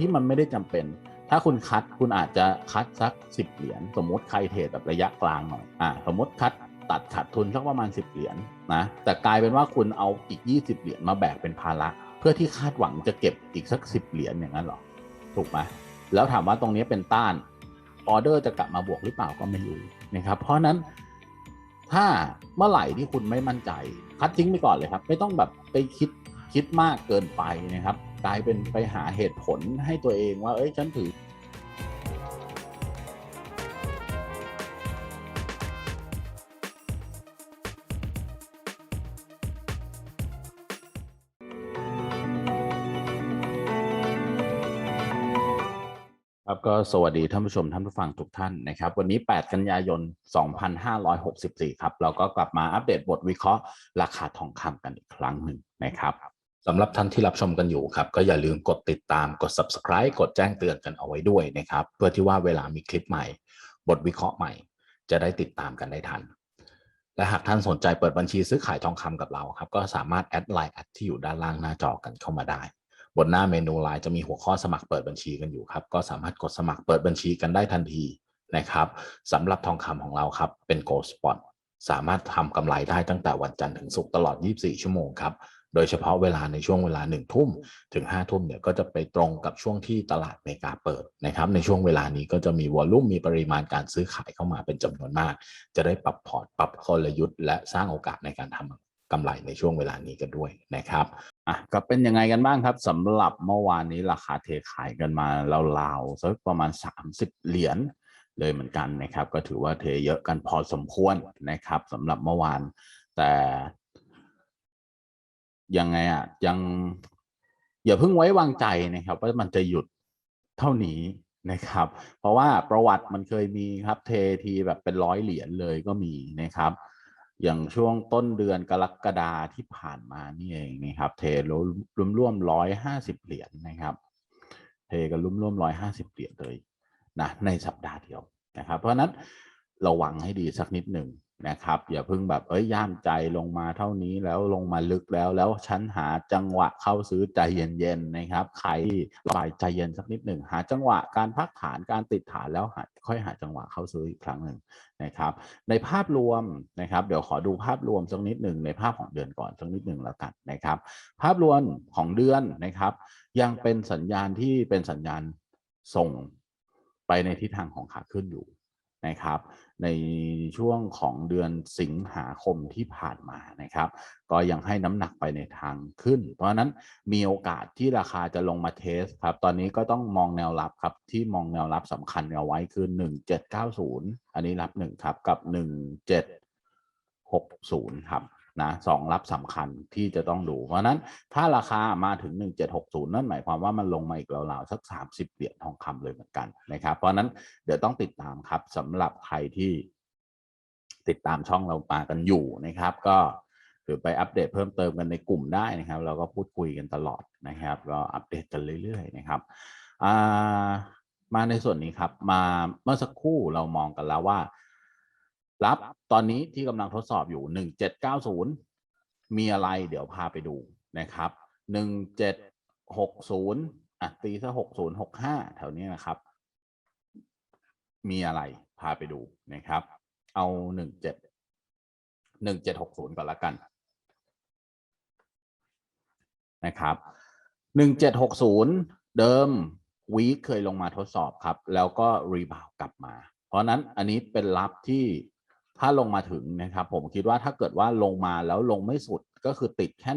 ที่มันไม่ได้จำเป็น ถ้าคุณคัดคุณอาจจะคัดสัก 10 เหรียญสมมติใครเทรดแบบระยะกลางหน่อยอ่าสมมติคัดตัดขาดทุนสักประมาณ 10 เหรียญนะแต่กลายเป็นว่าคุณเอาอีก 20 เหรียญมาแบกเป็นภาระเพื่อที่คาดหวังจะเก็บอีกสัก 10 เหรียญอย่างนั้นหรอถูกไหมแล้วถามว่าตรงนี้เป็นต้านออเดอร์จะกลับมาบวกหรือเปล่าก็ไม่รู้นะครับเพราะนั้นถ้าเมื่อไหร่ที่คุณไม่มั่นใจ คัดทิ้งไปก่อนเลยครับ ไม่ต้องแบบไปคิดคิดมากเกินไปนะครับ กลายเป็นไปหาเหตุผลให้ตัวเองว่า เอ้ยฉันถือครับก็สวัสดีท่านผู้ชมท่านผู้ฟังทุกท่านนะครับ วันนี้ 8 กันยายน 2564 ครับ เราก็กลับมาอัปเดตบทวิเคราะห์ราคาทองคำกันอีกครั้งหนึ่งนะครับ สำหรับท่านที่รับชมกันอยู่ครับ ก็อย่าลืมกดติดตามกด subscribe กดแจ้งเตือนกันเอาไว้ด้วยนะครับ เพื่อที่ว่าเวลามีคลิปใหม่ บทวิเคราะห์ใหม่ จะได้ติดตามกันได้ทัน และหากท่านสนใจเปิดบัญชีซื้อขายทองคำกับเราครับ ก็สามารถแอดไลน์แอดที่อยู่ด้านล่างหน้าจอกันเข้ามาได้ บนหน้าเมนูไลน์จะมีหัวข้อสมัครเปิดบัญชีกันอยู่ครับ ก็สามารถกดสมัครเปิดบัญชีกันได้ทันทีนะครับสำหรับทองคำของเราครับเป็น Gold Spot สามารถทำกำไรได้ตั้งแต่วันจันทร์ถึงศุกร์ตลอด 24 ชั่วโมงครับ โดยเฉพาะเวลาในช่วงเวลา 1 ทุ่มถึง 5 ทุ่มเนี่ยก็จะไปตรงกับช่วงที่ตลาดอเมริกาเปิดนะครับในช่วงเวลานี้ก็จะมีวอลลุ่มมีปริมาณการซื้อขายเข้ามาเป็นจำนวนมาก จะได้ปรับพอร์ตปรับกลยุทธ์และสร้างโอกาสในการทำกำไรในช่วงเวลานี้กันด้วยนะครับอะก็เป็นยังไงกันบ้างครับสำหรับเมื่อวานนี้ราคาเทขายกันมาราวๆสักประมาณ 30 เหรียญเลยเหมือนกันนะครับ ก็ถือว่าเทเยอะกันพอสมควรนะครับสำหรับเมื่อวาน แต่ ยังไงอะยังอย่าเพิ่งไว้วางใจนะครับ ว่ามันจะหยุดเท่านี้นะครับ เพราะว่าประวัติมันเคยมีครับเททีแบบเป็นร้อยเหรียญเลยก็มีนะครับ อย่างช่วงต้นเดือนกรกฎาที่ผ่านมานี่เองนะครับ เทรวมร่วมร้อยห้าสิบเหรียญนะครับ เทกันร่วมร่วมร้อยห้าสิบเหรียญเลยนะในสัปดาห์เดียวนะครับ เพราะนั้นระวังให้ดีสักนิดหนึ่ง นะครับ อย่าเพิ่งแบบเอ้ยย่ามใจลงมาเท่านี้แล้วลงมาลึกแล้วแล้วฉันหาจังหวะเข้าซื้อใจเย็นๆนะครับใครระบายใจเย็นสักนิดหนึ่งหาจังหวะการพักฐานการติดฐานแล้วหาค่อยหาจังหวะเข้าซื้ออีกครั้งหนึ่งนะครับ ในภาพรวมนะครับ เดี๋ยวขอดูภาพรวมสักนิดหนึ่งในภาพของเดือนก่อนสักนิดหนึ่งแล้วกันนะครับ ภาพรวมของเดือนนะครับ ยังเป็นสัญญาณที่เป็นสัญญาณส่งไปในทิศทางของขาขึ้นอยู่ นะครับในช่วงของเดือนสิงหาคมที่ผ่านมานะครับ ก็ยังให้น้ำหนักไปในทางขึ้น เพราะนั้นมีโอกาสที่ราคาจะลงมาเทสครับ ตอนนี้ก็ต้องมองแนวรับครับ ที่มองแนวรับสำคัญเอาไว้คือ 1790 อันนี้รับหนึ่งครับกับ 1760 ครับ นะสองรับสำคัญที่จะต้องดู เพราะฉะนั้นถ้าราคามาถึง 1760 นั่นหมายความว่ามันลงมาอีกราวๆสัก 30 เหรียญทองคำเลยเหมือนกันนะครับ เพราะฉะนั้นเดี๋ยวต้องติดตามครับสำหรับใครที่ติดตามช่องเรามากันอยู่นะครับ ก็หรือไปอัปเดตเพิ่มเติมกันในกลุ่มได้นะครับ เราก็พูดคุยกันตลอดนะครับก็อัปเดตกันเรื่อยๆนะครับมาในส่วนนี้ครับมาเมื่อสักครู่เรามองกันแล้วว่า รับตอนนี้ที่กำลังทดสอบอยู่ 1790 มีอะไรเดี๋ยวพาไปดูนะครับ 1760อะตีซะ6065 แถวนี้นะครับ มีอะไรพาไปดูนะครับ เอา 17 1760 ก่อนละกันนะครับ 1760 เดิมวีคเคยลงมาทดสอบครับ แล้วก็รีบาวกลับมา เพราะนั้นอันนี้เป็นรับที่ ถ้าลงมาถึงนะครับผมคิดว่าถ้าเกิดว่าลงมาแล้วลงไม่สุดก็คือติดแค่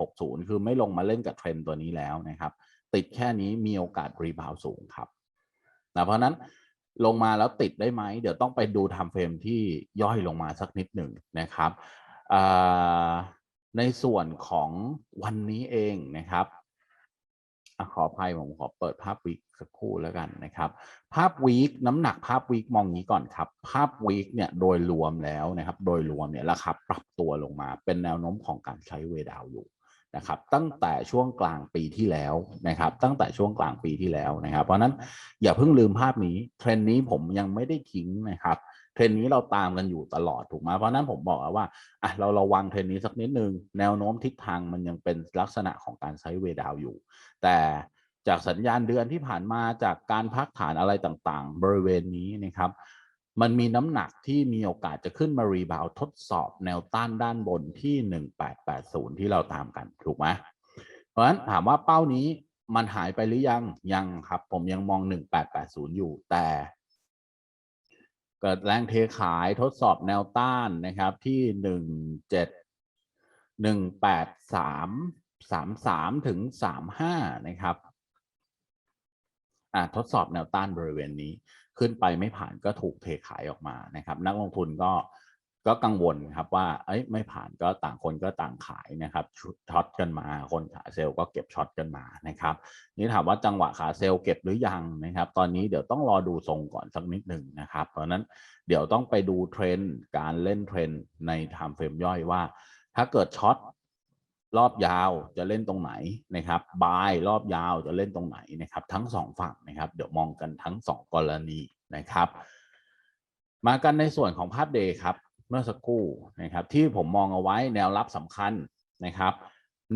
1760 คือไม่ลงมาเล่นกับเทรนตัวนี้แล้วนะครับ ติดแค่นี้มีโอกาสรีบาวสูงครับนะเพราะนั้นลงมาแล้วติดได้ไหม เดี๋ยวต้องไปดูทำเฟรมที่ย่อยลงมาสักนิดหนึ่งนะครับในส่วนของวันนี้เองนะครับ ขออภัยผมขอเปิดภาพวีคสักครู่แล้วกันนะครับ ภาพวีคน้ำหนักภาพวีคมองนี้ก่อนครับ ภาพวีคเนี่ยโดยรวมแล้วนะครับ โดยรวมเนี่ยราคาปรับตัวลงมา เป็นแนวโน้มของการใช้เวดาวอยู่นะครับตั้งแต่ช่วงกลางปีที่แล้วนะครับ ตั้งแต่ช่วงกลางปีที่แล้วนะครับ เพราะนั้นอย่าเพิ่งลืมภาพนี้เทรนนี้ผมยังไม่ได้ทิ้งนะครับเทรนนี้เราตามกันอยู่ตลอดถูกไหมเพราะนั้นผมบอกวว่าอะเราระวังเทรนนี้สักนิดนึง แนวโน้มทิศทางมันยังเป็นลักษณะของการใช้เวดาวอยู่ แต่จากสัญญาณเดือนที่ผ่านมาจากการพักฐานอะไรต่างๆ บริเวณนี้นะครับ มันมีน้ำหนักที่มีโอกาสจะขึ้นมารีบาวทดสอบแนวต้านด้านบนที่ 1880 ที่เราตามกันถูกไหมเพราะฉะนั้นถามว่าเป้านี้มันหายไปหรือยังยังครับ ผมยังมอง 1880 อยู่แต่เกิดแรงเทขายทดสอบแนวต้านนะครับที่ 17 183 สามสามถึงสามห้านะครับทดสอบแนวต้านบริเวณนี้ขึ้นไปไม่ผ่านก็ถูกเทขายออกมานะครับ นักลงทุนก็ก็กังวลครับว่าเอ้ยไม่ผ่านก็ต่างคนก็ต่างขายนะครับช็อตกันมาคนขาเซลล์ก็เก็บช็อตกันมานะครับ นี่ถามว่าจังหวะขาเซลล์เก็บหรือยังนะครับ ตอนนี้เดี๋ยวต้องรอดูทรงก่อนสักนิดหนึ่งนะครับ เพราะนั้นเดี๋ยวต้องไปดูเทรนด์การเล่นเทรนด์ในไทม์เฟรมย่อยว่า ถ้าเกิดช็อต รอบยาวจะเล่นตรงไหนนะครับบายรอบยาวจะเล่นตรงไหนนะครับ ทั้งสองฝั่งนะครับ เดี๋ยวมองกันทั้งสองกรณีนะครับ มากันในส่วนของภาพเดย์ครับเมื่อสักครู่นะครับ ที่ผมมองเอาไว้แนวรับสำคัญนะครับ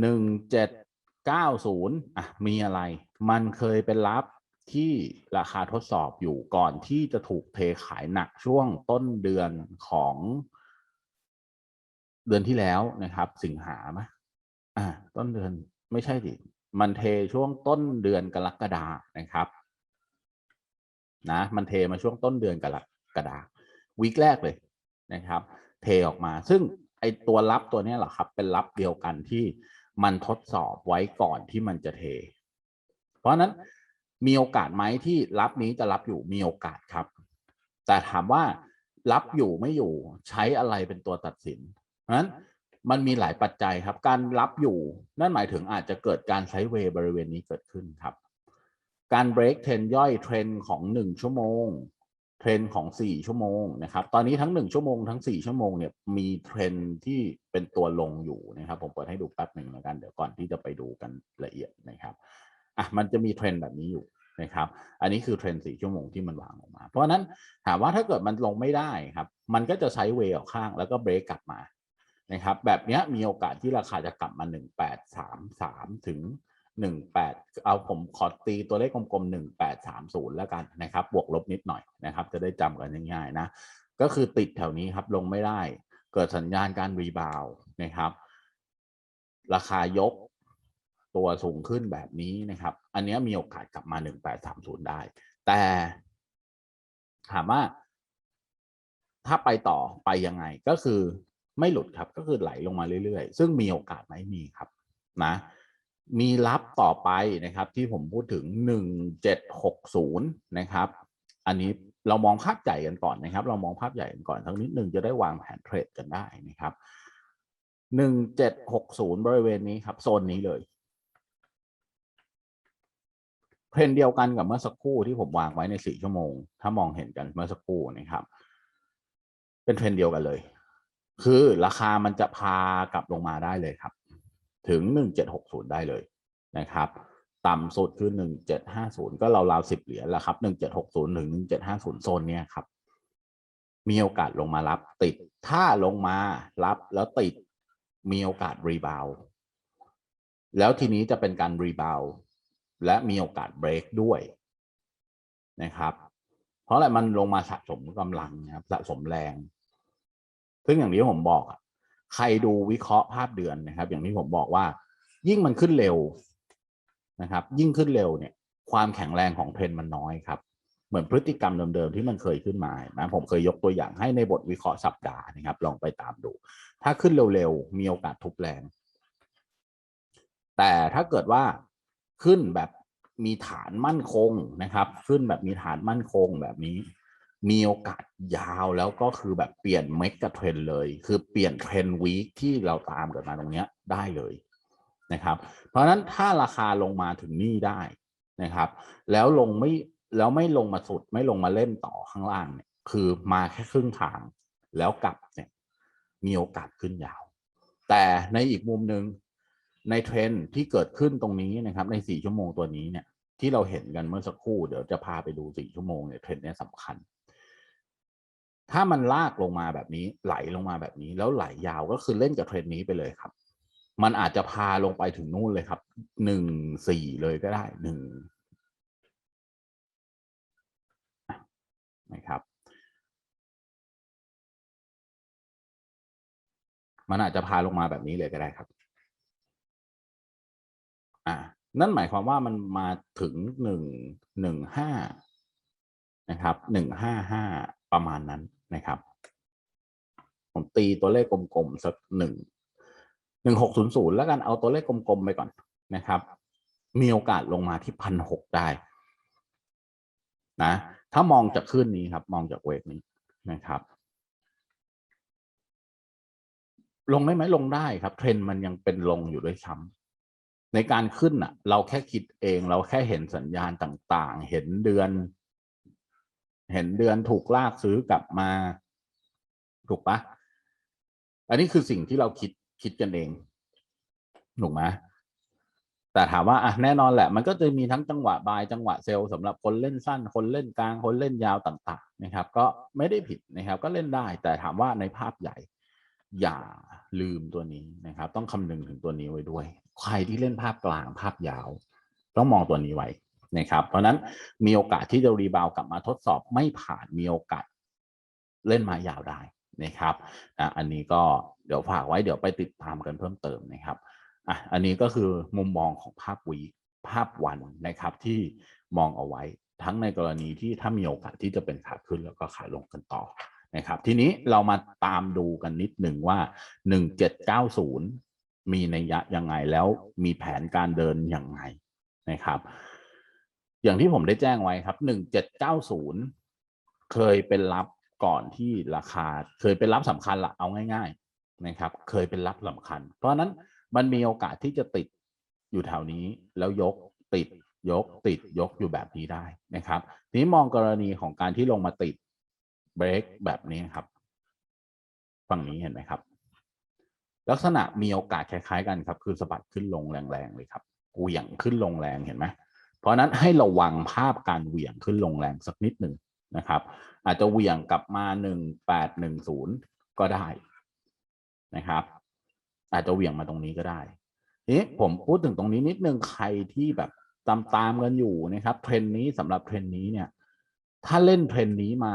หนึ่งเจ็ดเก้าศูนย์อะมีอะไร มันเคยเป็นรับที่ราคาทดสอบอยู่ก่อนที่จะถูกเทขายหนักช่วงต้นเดือนของเดือนที่แล้วนะครับ สิงหาไหม อ่า ต้นเดือนไม่ใช่ดิมันเทช่วงต้นเดือนกรกฎานะครับ นะ มันเทมาช่วงต้นเดือนกรกฎาวีคแรกเลยนะครับ เทออกมา ซึ่งไอตัวรับตัวนี้แหละครับ เป็นรับเดียวกันที่มันทดสอบไว้ก่อนที่มันจะเท เพราะนั้นมีโอกาสไหมที่รับนี้จะรับอยู่มีโอกาสครับ แต่ถามว่ารับอยู่ไม่อยู่ใช้อะไรเป็นตัวตัดสินเพราะนั้น มันมีหลายปัจจัยครับ การรับอยู่นั่นหมายถึงอาจจะเกิดการใช้เวย์บริเวณนี้เกิดขึ้นครับ การเบรกเทรนย่อยเทรนของหนึ่งชั่วโมงเทรนของสี่ชั่วโมงนะครับ ตอนนี้ทั้งหนึ่งชั่วโมงทั้งสี่ชั่วโมงเนี่ยมีเทรนที่เป็นตัวลงอยู่นะครับ ผมเปิดให้ดูแป๊บหนึ่งแล้วกัน เดี๋ยวก่อนที่จะไปดูกันละเอียดนะครับ อะมันจะมีเทรนแบบนี้อยู่นะครับ อันนี้คือเทรนสี่ชั่วโมงที่มันวางออกมา เพราะฉะนั้นถามว่าถ้าเกิดมันลงไม่ได้ครับ มันก็จะใช้เวย์ออกข้างแล้วก็เบรกกลับมา นะครับแบบนี้มีโอกาสที่ราคาจะกลับมา 1833 ถึง 18 เอาผมขอตีตัวเลขกลมๆ 1830 แล้วกันนะครับ บวกลบนิดหน่อยนะครับ จะได้จำกันง่ายๆนะ ก็คือติดแถวนี้ครับลงไม่ได้ เกิดสัญญาณการรีบาวนะครับ ราคายกตัวสูงขึ้นแบบนี้นะครับ อันนี้มีโอกาสกลับมา 1830 ได้ แต่ถามว่าถ้าไปต่อไปยังไงก็คือ ไม่หลุดครับก็คือไหลลงมาเรื่อยๆ ซึ่งมีโอกาสไหมมีครับนะมีรับต่อไปนะครับที่ผมพูดถึง 1760 นะครับ อันนี้เรามองภาพใหญ่กันก่อนนะครับ เรามองภาพใหญ่กันก่อนทั้งนิดหนึ่งจะได้วางแผนเทรดกันได้นะครับ 1760 บริเวณนี้ครับ โซนนี้เลยเทรนเดียวกันกับเมื่อสักครู่ที่ผมวางไว้ใน 4 ชั่วโมง ถ้ามองเห็นกันเมื่อสักครู่นะครับ เป็นเทรนเดียวกันเลย คือราคามันจะพากลับลงมาได้เลยครับ ถึง 1760 ได้เลยนะครับ ต่ำสุดคือ 1750 ก็เราราวๆ10 เหรียญแล้วครับ 1760 ถึง 1750 โซนเนี้ยครับ มีโอกาสลงมารับติด ถ้าลงมารับแล้วติดมีโอกาสรีบาวแล้วทีนี้จะเป็นการรีบาวและมีโอกาสเบรกด้วยนะครับ เพราะอะไรมันลงมาสะสมกำลังนะครับสะสมแรง ซึ่งอย่างที่ผมบอกอะใครดูวิเคราะห์ภาพเดือนนะครับ อย่างที่ผมบอกว่า ยิ่งมันขึ้นเร็วนะครับ ยิ่งขึ้นเร็วเนี่ย ความแข็งแรงของเทรนด์มันน้อยครับ เหมือนพฤติกรรมเดิมๆที่มันเคยขึ้นมานะผมเคยยกตัวอย่างให้ในบทวิเคราะห์สัปดาห์นะครับ ลองไปตามดู ถ้าขึ้นเร็วๆมีโอกาสทุบแรง แต่ถ้าเกิดว่าขึ้นแบบมีฐานมั่นคงนะครับ ขึ้นแบบมีฐานมั่นคงแบบนี้ มีโอกาสยาวแล้วก็คือแบบเปลี่ยนเมกะเทรนเลย คือเปลี่ยนเทรนวีคที่เราตามกันมาตรงเนี้ยได้เลยนะครับ เพราะฉะนั้นถ้าราคาลงมาถึงนี่ได้นะครับ แล้วลงไม่แล้วไม่ลงมาสุดไม่ลงมาเล่นต่อข้างล่างเนี่ยคือมาแค่ครึ่งทางแล้วกลับเนี่ยมีโอกาสขึ้นยาว แต่ในอีกมุมหนึ่งในเทรนที่เกิดขึ้นตรงนี้นะครับ ในสี่ชั่วโมงตัวนี้เนี่ยที่เราเห็นกันเมื่อสักครู่เดี๋ยวจะพาไปดูสี่ชั่วโมงเนี่ยเทรนด์เนี่ยสำคัญ ถ้ามันลากลงมาแบบนี้ ไหลลงมาแบบนี้ แล้วไหลยาวก็คือเล่นกับเทรนด์นี้ไปเลยครับ มันอาจจะพาลงไปถึงนู่นเลยครับหนึ่งสี่เลยก็ได้หนึ่งนะครับมันอาจจะพาลงมาแบบนี้เลยก็ได้ครับ อ่า นั่นหมายความว่ามันมาถึงหนึ่งหนึ่งห้านะครับหนึ่งห้าห้าประมาณนั้น นะครับ ผมตีตัวเลขกลมๆสักหนึ่งหนึ่งหกศูนย์ศูนย์แล้วกันเอาตัวเลขกลมๆไปก่อนนะครับ มีโอกาสลงมาที่พันหกได้นะถ้ามองจากขึ้นนี้ครับ มองจากเวกนี้นะครับ ลงได้ไหมลงได้ครับ เทรนด์มันยังเป็นลงอยู่ด้วยซ้ำในการขึ้นอะ เราแค่คิดเองเราแค่เห็นสัญญาณต่างๆ เห็นเดือน เห็นเดือนถูกลากซื้อกลับมา ถูกปะอันนี้คือสิ่งที่เราคิดคิดกันเองถูกไหมแต่ถามว่าอะแน่นอนแหละ มันก็จะมีทั้งจังหวะบายจังหวะเซลล์สำหรับคนเล่นสั้น คนเล่นกลาง คนเล่นยาวต่างๆ นะครับ ก็ไม่ได้ผิดนะครับ ก็เล่นได้ แต่ถามว่าในภาพใหญ่ อย่าลืมตัวนี้นะครับ ต้องคำนึงถึงตัวนี้ไว้ด้วย ใครที่เล่นภาพกลางภาพยาว ต้องมองตัวนี้ไว้ นะครับ เพราะนั้นมีโอกาสที่จะรีบาวกลับมาทดสอบไม่ผ่านมีโอกาสเล่นมายาวได้นะครับนะอันนี้ก็เดี๋ยวฝากไว้เดี๋ยวไปติดตามกันเพิ่มเติมนะครับอะอันนี้ก็คือมุมมองของภาพวีภาพวันนะครับที่มองเอาไว้ทั้งในกรณีที่ถ้ามีโอกาสที่จะเป็นขาขึ้นแล้วก็ขาลงกันต่อนะครับ ทีนี้เรามาตามดูกันนิดหนึ่งว่า 1790 มีในยะยังไงแล้วมีแผนการเดินยังไงนะครับ อย่างที่ผมได้แจ้งไว้ครับ1790เคยเป็นรับก่อนที่ราคา เคยเป็นรับสำคัญละเอาง่าย ๆนะครับ เคยเป็นรับสำคัญ เพราะนั้นมันมีโอกาสที่จะติดอยู่แถวนี้แล้วยกติดยกติดยกอยู่แบบนี้ได้นะครับทีนี้มองกรณีของการที่ลงมาติดเบรกแบบนี้ครับ ฝั่งนี้เห็นไหมครับ ลักษณะมีโอกาสคล้ายๆกันครับ คือสะบัดขึ้นลงแรงๆเลยครับเหวี่ยงขึ้นลงแรงเห็นไหม เพราะนั้นให้ระวังภาพการเหวี่ยงขึ้นลงแรงสักนิดหนึ่งนะครับ อาจจะเหวี่ยงกลับมาหนึ่งแปดหนึ่งศูนย์ก็ได้นะครับ อาจจะเหวี่ยงมาตรงนี้ก็ได้ทีนี้ผมพูดถึงตรงนี้นิดนึงใครที่แบบตามตามกันอยู่นะครับ เทรนนี้สำหรับเทรนนี้เนี่ย ถ้าเล่นเทรนนี้มา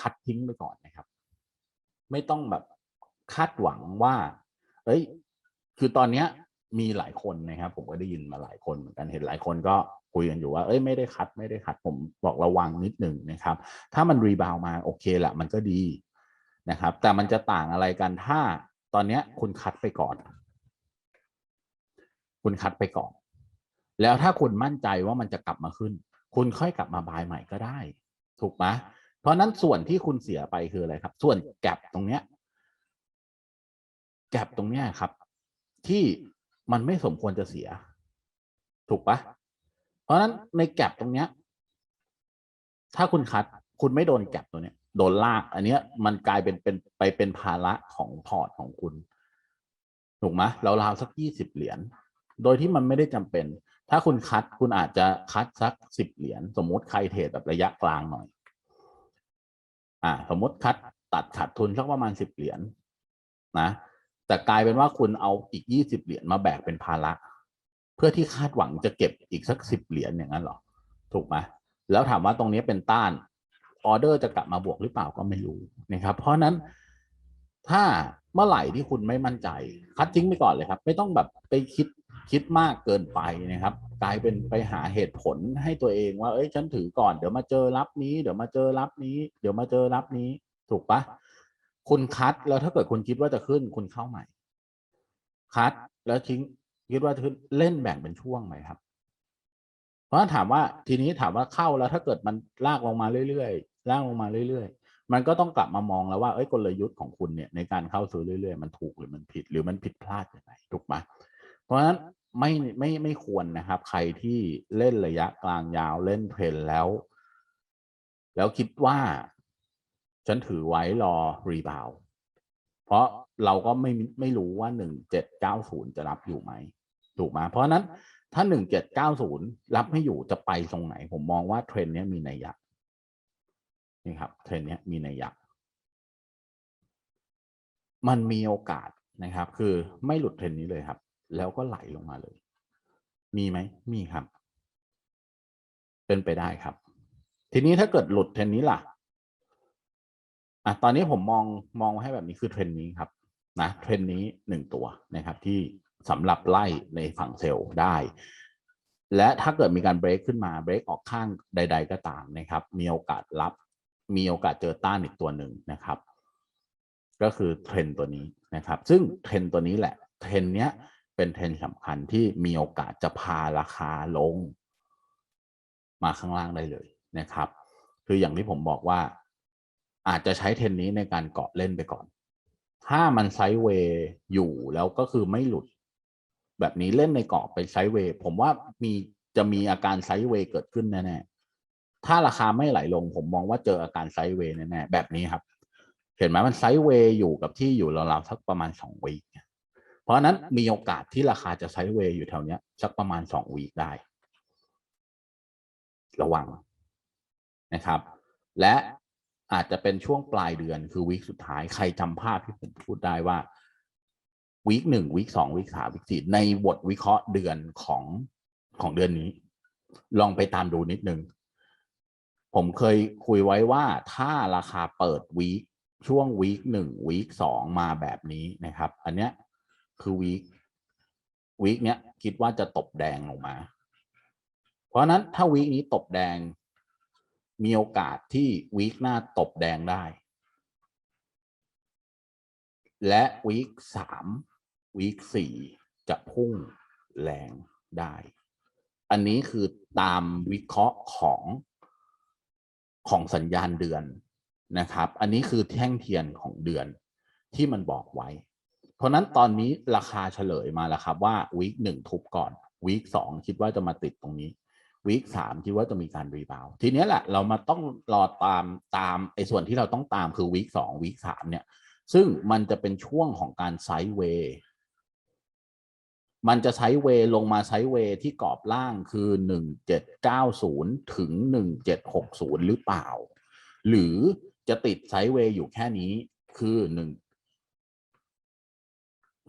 คัดทิ้งไปก่อนนะครับ ไม่ต้องแบบคาดหวังว่า เอ้ย คือตอนเนี้ย มีหลายคนนะครับ ผมก็ได้ยินมาหลายคนเหมือนกันเห็นหลายคนก็คุยกันอยู่ว่าเอ้ยไม่ได้คัดไม่ได้คัดผมบอกระวังนิดหนึ่งนะครับ ถ้ามันรีบาวมาโอเคแหละมันก็ดีนะครับ แต่มันจะต่างอะไรกันถ้าตอนเนี้ยคุณคัดไปก่อน คุณคัดไปก่อน แล้วถ้าคุณมั่นใจว่ามันจะกลับมาขึ้น คุณค่อยกลับมาบายใหม่ก็ได้ ถูกไหมเพราะนั้นส่วนที่คุณเสียไปคืออะไรครับ ส่วนแกลบตรงเนี้ยแกลบตรงเนี้ยครับ ที่ มันไม่สมควรจะเสีย ถูกปะเพราะฉะนั้นในแกลบตรงเนี้ย ถ้าคุณคัดคุณไม่โดนแกลบตัวเนี้ย โดนลาก อันเนี้ย มันกลายเป็นเป็นไปเป็นภาระของพอร์ตของคุณ ถูกไหมเราราวสักยี่สิบเหรียญโดยที่มันไม่ได้จำเป็น ถ้าคุณคัดคุณอาจจะคัดสักสิบเหรียญสมมติใครเทรดแบบระยะกลางหน่อย อ่า สมมติคัดตัดขาดทุนสักประมาณสิบเหรียญนะ แต่กลายเป็นว่าคุณเอาอีกยี่สิบเหรียญมาแบกเป็นภาระเพื่อที่คาดหวังจะเก็บอีกสักสิบเหรียญอย่างนั้นหรอ ถูกไหมแล้วถามว่าตรงนี้เป็นต้านออเดอร์จะกลับมาบวกหรือเปล่าก็ไม่รู้นะครับ เพราะนั้นถ้าเมื่อไหร่ที่คุณไม่มั่นใจ คัดทิ้งไปก่อนเลยครับ ไม่ต้องแบบไปคิดคิดมากเกินไปนะครับ กลายเป็นไปหาเหตุผลให้ตัวเองว่าเอ้ยฉันถือก่อนเดี๋ยวมาเจอรับนี้ เดี๋ยวมาเจอรับนี้ เดี๋ยวมาเจอรับนี้ ถูกปะ คุณคัดแล้วถ้าเกิดคุณคิดว่าจะขึ้นคุณเข้าใหม่ คัดแล้วทิ้งคิดว่าจะขึ้นเล่นแบ่งเป็นช่วงไหมครับ เพราะถามว่าทีนี้ถามว่าเข้าแล้วถ้าเกิดมันลากลงมาเรื่อยๆลากลงมาเรื่อยๆ มันก็ต้องกลับมามองแล้วว่าเอ้ยกลยุทธ์ของคุณเนี่ยในการเข้าซื้อเรื่อยๆมันถูกหรือมันผิด หรือมันผิดพลาดยังไงถูกไหมเพราะฉะนั้นไม่ไม่ไม่ควรนะครับ ใครที่เล่นระยะกลางยาวเล่นเทรนแล้ว แล้วคิดว่า ฉันถือไว้รอรีบาวเพราะเราก็ไม่ไม่รู้ว่าหนึ่งเจ็ดเก้าศูนย์จะรับอยู่ไหมถูกไหมเพราะนั้นถ้าหนึ่งเจ็ดเก้าศูนย์รับไม่อยู่จะไปตรงไหน ผมมองว่าเทรนนี้มีนัยยะนี่ครับเทรนนี้มีนัยยะมันมีโอกาสนะครับ คือไม่หลุดเทรนนี้เลยครับ แล้วก็ไหลลงมาเลย มีไหมมีครับ เป็นไปได้ครับ ทีนี้ถ้าเกิดหลุดเทรนนี้ล่ะ อะตอนนี้ผมมองมองให้แบบนี้คือเทรนนี้ครับนะเทรนนี้หนึ่งตัวนะครับที่สำหรับไล่ในฝั่งเซลล์ได้ และถ้าเกิดมีการเบรกขึ้นมาเบรกออกข้างใด ๆ ก็ตามนะครับ มีโอกาสรับ มีโอกาสเจอต้านอีกตัวหนึ่งนะครับ ก็คือเทรนตัวนี้นะครับ ซึ่งเทรนตัวนี้แหละเทรนเนี้ยเป็นเทรนสำคัญที่มีโอกาสจะพาราคาลง มาข้างล่างได้เลยนะครับ คืออย่างที่ผมบอกว่า อาจจะใช้เทนนี้ในการเกาะเล่นไปก่อน ถ้ามันไซด์เวย์อยู่แล้วก็คือไม่หลุด แบบนี้เล่นในเกาะไปไซด์เวย์ผมว่ามีจะมีอาการไซด์เวย์เกิดขึ้นแน่ๆ ถ้าราคาไม่ไหลลง ผมมองว่าเจออาการไซด์เวย์แน่ๆ แบบนี้ครับ เห็นไหมมันไซด์เวย์อยู่กับที่อยู่ราวๆสักประมาณสองวีคเพราะฉะนั้นมีโอกาสที่ราคาจะไซด์เวย์อยู่แถวเนี้ยสักประมาณสองวีคได้ ระวังนะครับ และ อาจจะเป็นช่วงปลายเดือนคือวีคสุดท้ายใครจำภาพที่ผมพูดได้ว่าวีคหนึ่งวีคสองวีคสามวีคสี่ในบทวิเคราะห์เดือนของของเดือนนี้ ลองไปตามดูนิดนึง ผมเคยคุยไว้ว่าถ้าราคาเปิดวีคช่วงวีคหนึ่งวีคสองมาแบบนี้นะครับ อันเนี้ยคือวีควีคเนี้ยคิดว่าจะตบแดงลงมา เพราะฉะนั้นถ้าวีคนี้ตบแดง มีโอกาสที่วีคหน้าตบแดงได้ และวีคสามวีคสี่จะพุ่งแรงได้ อันนี้คือตามวิเคราะห์ของของสัญญาณเดือนนะครับ อันนี้คือแท่งเทียนของเดือนที่มันบอกไว้ เพราะนั้นตอนนี้ราคาเฉลยมาแล้วครับว่าวีคหนึ่งทุบก่อนวีคสองคิดว่าจะมาติดตรงนี้ วีคสามคิดว่าจะมีการรีบาวทีนี้แหละเรามาต้องรอตามตามไอ้ส่วนที่เราต้องตามคือวีคสองวีคสามเนี่ย ซึ่งมันจะเป็นช่วงของการไซด์เวย์มันจะไซด์เวย์ลงมาไซด์เวย์ที่กรอบล่างคือหนึ่งเจ็ดเก้าศูนย์ถึงหนึ่งเจ็ดหกศูนย์หรือเปล่า หรือจะติดไซด์เวย์อยู่แค่นี้คือหนึ่ง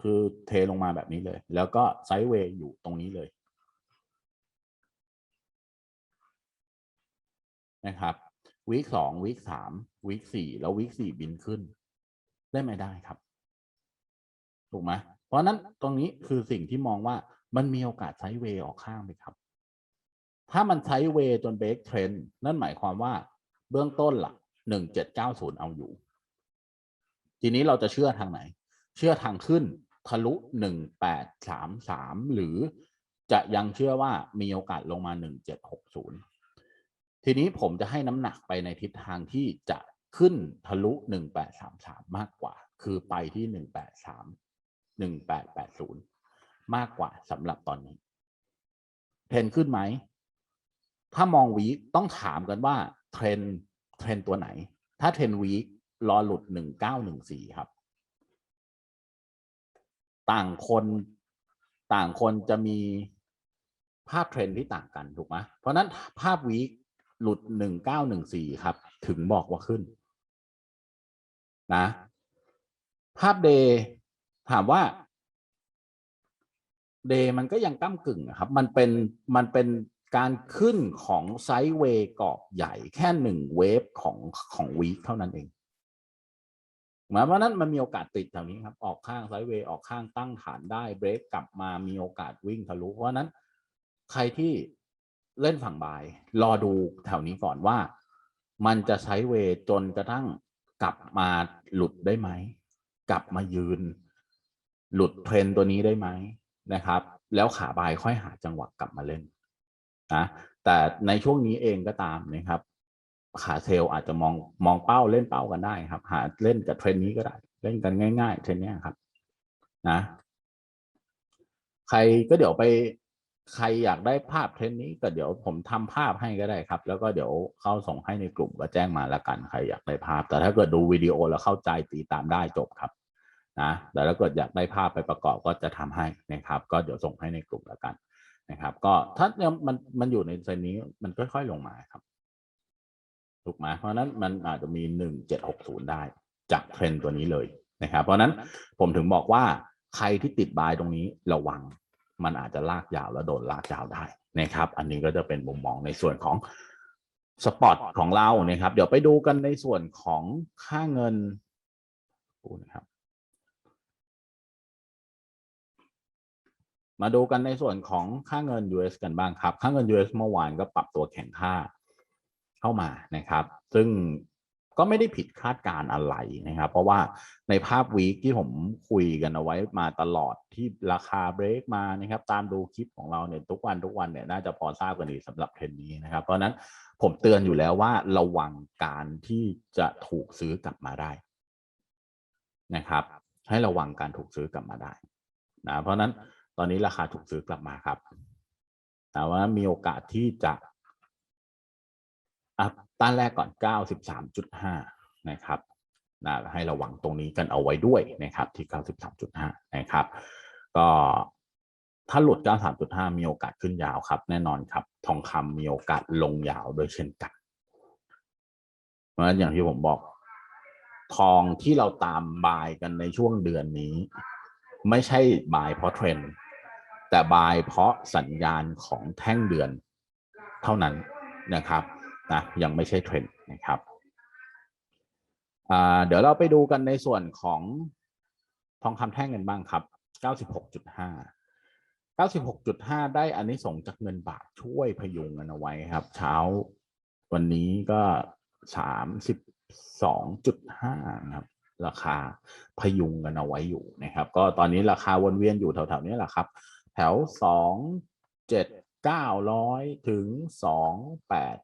คือเทลงมาแบบนี้เลย แล้วก็ไซด์เวย์อยู่ตรงนี้เลย นะครับวีคสองวีคสามวีคสี่แล้ววีคสี่บินขึ้น ได้ไม่ได้ครับ ถูกไหมเพราะนั้นตรงนี้คือสิ่งที่มองว่ามันมีโอกาสไซด์เวย์ออกข้างไปครับ ถ้ามันไซด์เวย์จนเบรกเทรนนั่นหมายความว่าเบื้องต้นละ่ะหนึ่งเจ็ดเก้าศูนย์เอาอยู่ ทีนี้เราจะเชื่อทางไหน เชื่อทางขึ้นทะลุหนึ่งแปดสามสามหรือจะยังเชื่อว่ามีโอกาสลงมาหนึ่งเจ็ดหกศูนย์ ทีนี้ผมจะให้น้ำหนักไปในทิศทางที่จะขึ้นทะลุ 1833 มากกว่า คือไปที่ 183 1880 มากกว่าสำหรับตอนนี้ เทรนขึ้นไหม ถ้ามองวีคต้องถามกันว่าเทรนเทรนตัวไหน ถ้าเทรนวีครอหลุด 1914 ครับ ต่างคนต่างคนจะมีภาพเทรนที่ต่างกันถูกไหมเพราะนั้นภาพวีค หลุดหนึ่งเก้าหนึ่งสี่ครับ ถึงบอกว่าขึ้น นะ ภาพเดถามว่าเดมันก็ยังก้ากึ่งครับ มันเป็นมันเป็นการขึ้นของไซด์เวย์กรอบใหญ่แค่หนึ่งเวฟของของวีคเท่านั้นเองหมายว่านั้นมันมีโอกาสติดแถวนี้ครับ ออกข้างไซด์เวย์ออกข้างตั้งฐานได้เบรกกลับมามีโอกาสวิ่งทะลุเพราะนั้นใครที่ เล่นฝั่งบาย รอดูแถวนี้ก่อนว่า มันจะใช้เวจนกระทั่งกลับมาหลุดได้ไหม กลับมายืน หลุดเทรนตัวนี้ได้ไหมนะครับ แล้วขาบายค่อยหาจังหวะกลับมาเล่นนะแต่ในช่วงนี้เองก็ตามนะครับ ขาเซลอาจจะมองมองเป้าเล่นเป้ากันได้ครับ หาเล่นกับเทรนนี้ก็ได้ เล่นกันง่าย ๆ เทรนนี้ครับ นะ ใครก็เดี๋ยวไป ใครอยากได้ภาพเทรนนี้ก็เดี๋ยวผมทำภาพให้ก็ได้ครับ แล้วก็เดี๋ยวเข้าส่งให้ในกลุ่มก็แจ้งมาละกันใครอยากได้ภาพ แต่ถ้าเกิดดูวิดีโอแล้วเข้าใจตีตามได้จบครับนะแต่ถ้าเกิดอยากได้ภาพไปประกอบก็จะทำให้นะครับ ก็เดี๋ยวส่งให้ในกลุ่มละกันนะครับ ก็ถ้ามันมันอยู่ในเซนนี้มันค่อยๆลงมาครับถูกไหมเพราะนั้นมันอาจจะมีหนึ่งเจ็ดหกศูนย์ได้จากเทรนตัวนี้เลยนะครับ เพราะฉะนั้นผมถึงบอกว่าใครที่ติดบายตรงนี้ระวัง มันอาจจะลากยาวแล้วโดนลากยาวได้นะครับ อันนี้ก็จะเป็นมุมมองในส่วนของสปอตของเรานะครับ เดี๋ยวไปดูกันในส่วนของค่าเงินดูนะครับมาดูกันในส่วนของค่าเงิน US กันบ้างครับ ค่าเงิน US เมื่อวานก็ปรับตัวแข็งค่าเข้ามานะครับ ซึ่ง ก็ไม่ได้ผิดคาดการณ์อะไรนะครับ เพราะว่าในภาพวีคที่ผมคุยกันเอาไว้มาตลอดที่ราคาเบรกมานะครับ ตามดูคลิปของเราเนี่ยทุกวันทุกวันเนี่ยน่าจะพอทราบกันดีสำหรับเทรนด์นี้นะครับ เพราะนั้นผมเตือนอยู่แล้วว่าระวังการที่จะถูกซื้อกลับมาได้นะครับ ให้ระวังการถูกซื้อกลับมาได้นะเพราะฉะนั้นตอนนี้ราคาถูกซื้อกลับมาครับแต่ว่ามีโอกาสที่จะ ต้านแรกก่อน 93.5 นะครับนะให้ระวังตรงนี้กันเอาไว้ด้วยนะครับที่ 93.5 นะครับ ก็ถ้าหลุด 93.5 มีโอกาสขึ้นยาวครับ แน่นอนครับ ทองคำมีโอกาสลงยาวโดยเช่นกัน เพราะฉะนั้นอย่างที่ผมบอก ทองที่เราตามบายกันในช่วงเดือนนี้ ไม่ใช่บายเพราะเทรนด์แต่บายเพราะสัญญาณของแท่งเดือนเท่านั้นนะครับ นะยังไม่ใช่เทรนด์นะครับเดี๋ยวเราไปดูกันในส่วนของทองคำแท่งกันบ้างครับ 96.5 96.5 ได้อันนี้ส่งจากเงินบาทช่วยพยุงกันเอาไว้ครับ เช้าวันนี้ก็ 32.5ครับราคาพยุงกันเอาไว้อยู่นะครับ ก็ตอนนี้ราคาวนเวียนอยู่แถวๆนี้แหละครับ แถวสองเจ็ดเก้าร้อยถึงสองแปด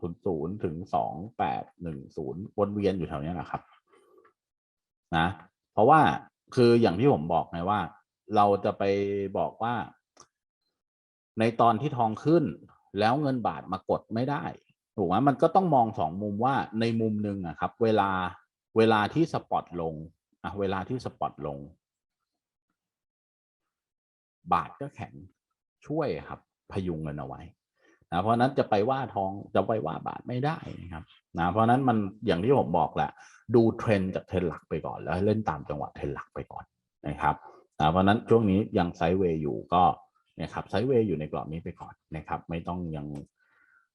ศูนย์ศูนย์ถึงสองแปดหนึ่งศูนย์วนเวียนอยู่แถวนี้แหละครับ นะ เพราะว่าคืออย่างที่ผมบอกไงว่า เราจะไปบอกว่า ในตอนที่ทองขึ้น แล้วเงินบาทมากดไม่ได้ถูกไหมมันก็ต้องมองสองมุมว่าในมุมหนึ่งอะครับ เวลาเวลาที่สปอตลงอะเวลาที่สปอตลง บาทก็แข็งช่วยครับ พยุงเงินเอาไว้ นะเพราะนั้นจะไปว่าทองจะไปว่าบาทไม่ได้นะครับนะเพราะนั้นมันอย่างที่ผมบอกแหละดูเทรนจากเทรนหลักไปก่อน แล้วเล่นตามจังหวะเทรนหลักไปก่อนนะครับนะเพราะฉะนั้นช่วงนี้ยังไซด์เวย์อยู่ก็นะครับไซด์เวย์อยู่ในกรอบนี้ไปก่อนนะครับ ไม่ต้องยัง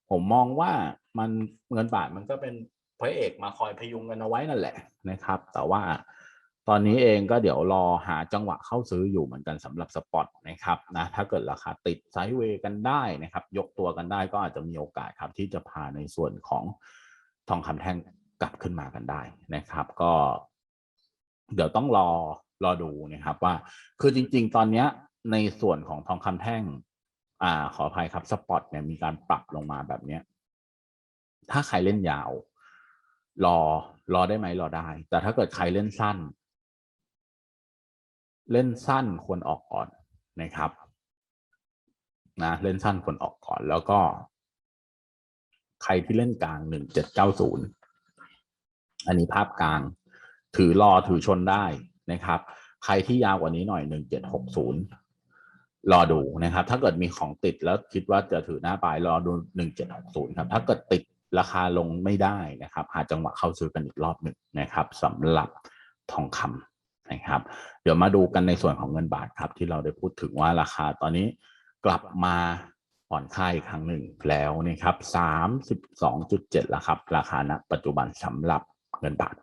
ผมมองว่ามันเงินบาทมันก็เป็นพระเอกมาคอยพยุงกันเอาไว้นั่นแหละนะครับ แต่ว่า ตอนนี้เองก็เดี๋ยวรอหาจังหวะเข้าซื้ออยู่เหมือนกันสำหรับสปอตนะครับนะถ้าเกิดราคาติดไซด์เวย์กันได้นะครับ ยกตัวกันได้ก็อาจจะมีโอกาสครับที่จะพาในส่วนของทองคำแท่งกลับขึ้นมากันได้นะครับ ก็ เดี๋ยวต้องรอรอดูนะครับว่า คือจริง ๆ ตอนเนี้ยในส่วนของทองคำแท่ง อ่า ขออภัยครับสปอตเนี่ยมีการปรับลงมาแบบเนี้ยถ้าใครเล่นยาว รอรอได้ไหมรอได้ แต่ถ้าเกิดใครเล่นสั้น เล่นสั้นควรออกก่อนนะครับนะเล่นสั้นควรออกก่อนแล้วก็ ใครที่เล่นกลางหนึ่งเจ็ดเก้าศูนย์อันนี้ภาพกลาง ถือรอถือชนได้นะครับ ใครที่ยาวกว่านี้หน่อยหนึ่งเจ็ดหกศูนย์รอดูนะครับ ถ้าเกิดมีของติดแล้วคิดว่าจะถือหน้าปลายรอดูหนึ่งเจ็ดหกศูนย์ครับ ถ้าเกิดติดราคาลงไม่ได้นะครับ หาจังหวะเข้าซื้อกันอีกรอบหนึ่งนะครับสำหรับทองคำ นะครับ เดี๋ยวมาดูกันในส่วนของเงินบาทครับ ที่เราได้พูดถึงว่าราคาตอนนี้กลับมาผ่อนคลายอีกครั้งหนึ่งแล้วนะครับสามสิบสองจุดเจ็ดแล้วครับ ราคาณปัจจุบันสำหรับเงินบาท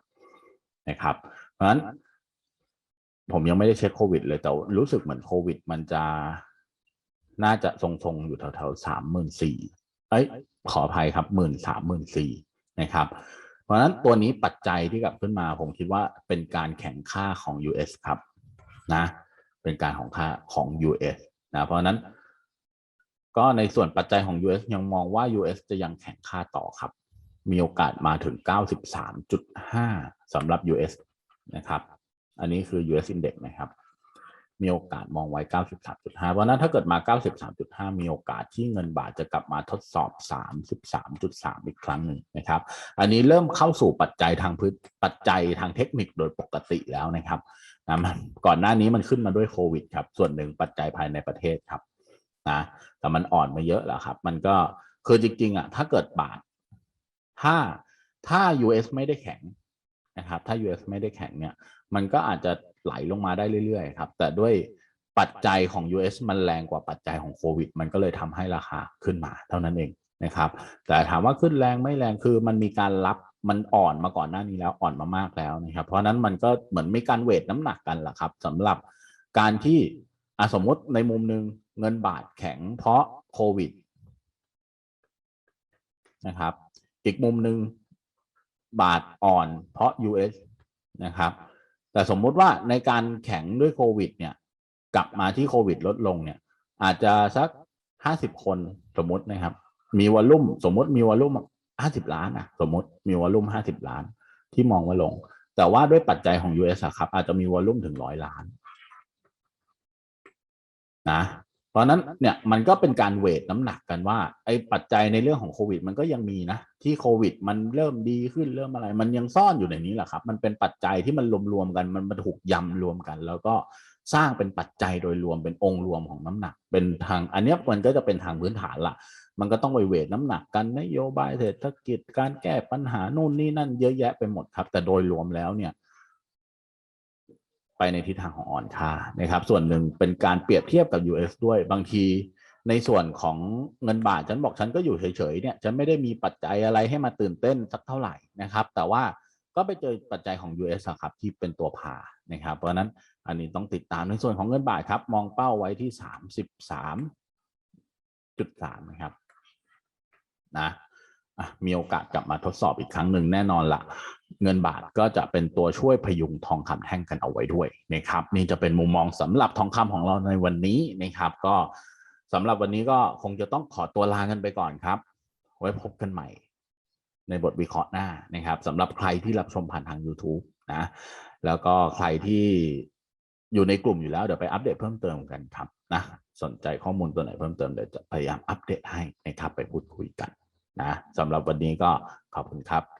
นะครับ เพราะฉะนั้น ผมยังไม่ได้เช็คโควิด เลยแต่รู้สึกเหมือนโควิด มันจะน่าจะทรงๆอยู่แถวๆสามหมื่นสี่เอ้ยขออภัยครับหมื่นสามหมื่นสี่นะครับ ราะฉะนั้นตัวนี้ปัจจัยที่กลับขึ้นมา ผมคิดว่าเป็นการแข่งค่าของ US ครับนะเป็นการของค่าของ US นะเพราะฉะนั้น ก็ในส่วนปัจจัยของ US ยังมองว่า US จะยังแข่งค่าต่อครับ มีโอกาสมาถึง 93.5สำหรับ US นะครับ อันนี้คือ US Index นะครับ มีโอกาสมองไว้ 93.5 เพราะนั้นถ้าเกิดมา 93.5 มีโอกาสที่เงินบาทจะกลับมาทดสอบ 33.3 อีกครั้งหนึ่งนะครับ อันนี้เริ่มเข้าสู่ปัจจัยทางพื้นปัจจัยทางเทคนิคโดยปกติแล้วนะครับนะมันก่อนหน้านี้มันขึ้นมาด้วยโควิดครับ ส่วนหนึ่งปัจจัยภายในประเทศครับนะแต่มันอ่อนมาเยอะแล้วครับ มันก็คือจริงๆอะถ้าเกิดบาทถ้าถ้า US ไม่ได้แข็ง นะครับ ถ้า US ไม่ได้แข็งเนี่ย มันก็อาจจะไหลลงมาได้เรื่อยๆครับ แต่ด้วยปัจจัยของ US มันแรงกว่าปัจจัยของโควิด มันก็เลยทำให้ราคาขึ้นมาเท่านั้นเองนะครับ แต่ถามว่าขึ้นแรงไม่แรงคือมันมีการรับมันอ่อนมาก่อนหน้านี้แล้วอ่อนมามากแล้วนะครับ เพราะนั้นมันก็เหมือนมีการเวทน้ำหนักกันแหละครับสำหรับการที่อสมมติในมุมหนึ่งเงินบาทแข็งเพราะโควิดนะครับ อีกมุมหนึ่ง บาทอ่อน เพราะ US นะครับ แต่สมมติว่าในการแข็งด้วยโควิด เนี่ย กลับมาที่โควิดลดลงเนี่ย อาจจะสักห้าสิบคนสมมตินะครับ มีวอลลุ่มสมมติมีวอลลุ่มห้าสิบล้านนะสมมติมีวอลลุ่มห้าสิบล้าน ที่มองว่าลง แต่ว่าด้วยปัจจัยของ US อะครับ อาจจะมีวอลลุ่มถึงร้อยล้าน นะ ราะนั้นเนี่ยมันก็เป็นการเวทน้ำหนักกันว่าไอ้ปัจจัยในเรื่องของโควิด มันก็ยังมีนะ ที่โควิด มันเริ่มดีขึ้นเริ่มอะไร มันยังซ่อนอยู่ในนี้แหละครับ มันเป็นปัจจัยที่มันรวมๆกัน มันมาถูกยำรวมกัน แล้วก็สร้างเป็นปัจจัยโดยรวมเป็นองค์รวมของน้ำหนัก เป็นทางอันนี้มันก็จะเป็นทางพื้นฐานละมันก็ต้องไปเวทน้ำหนักกันนโยบายเศรษฐกิจการแก้ปัญหานู่นนี่นั่นเยอะแยะไปหมดครับ แต่โดยรวมแล้วเนี่ย ไปในทิศทางของอ่อนค่านะครับ ส่วนหนึ่งเป็นการเปรียบเทียบกับ US ด้วยบางทีในส่วนของเงินบาทฉันบอกฉันก็อยู่เฉยๆเนี่ยฉันไม่ได้มีปัจจัยอะไรให้มาตื่นเต้นสักเท่าไหร่นะครับ แต่ว่าก็ไปเจอปัจจัยของ US อะครับที่เป็นตัวพานะครับ เพราะนั้นอันนี้ต้องติดตามในส่วนของเงินบาทครับ มองเป้าไว้ที่สามสิบสามจุดสามนะครับนะ มีโอกาสกลับมาทดสอบอีกครั้งหนึ่งแน่นอนละเงินบาทก็จะเป็นตัวช่วยพยุงทองคำแท่งกันเอาไว้ด้วยนะครับ นี่จะเป็นมุมมองสำหรับทองคำของเราในวันนี้นะครับ ก็สำหรับวันนี้ก็คงจะต้องขอตัวลากันไปก่อนครับ ไว้พบกันใหม่ ในบทวิเคราะห์หน้านะครับสำหรับใครที่รับชมผ่านทาง YouTube นะแล้วก็ใครที่อยู่ในกลุ่มอยู่แล้วเดี๋ยวไปอัปเดตเพิ่มเติมกันครับนะสนใจข้อมูลตัวไหนเพิ่มเติมเดี๋ยวจะพยายามอัปเดตให้นะครับไปพูดคุยกัน นะสำหรับวันนี้ก็ขอบคุณครับ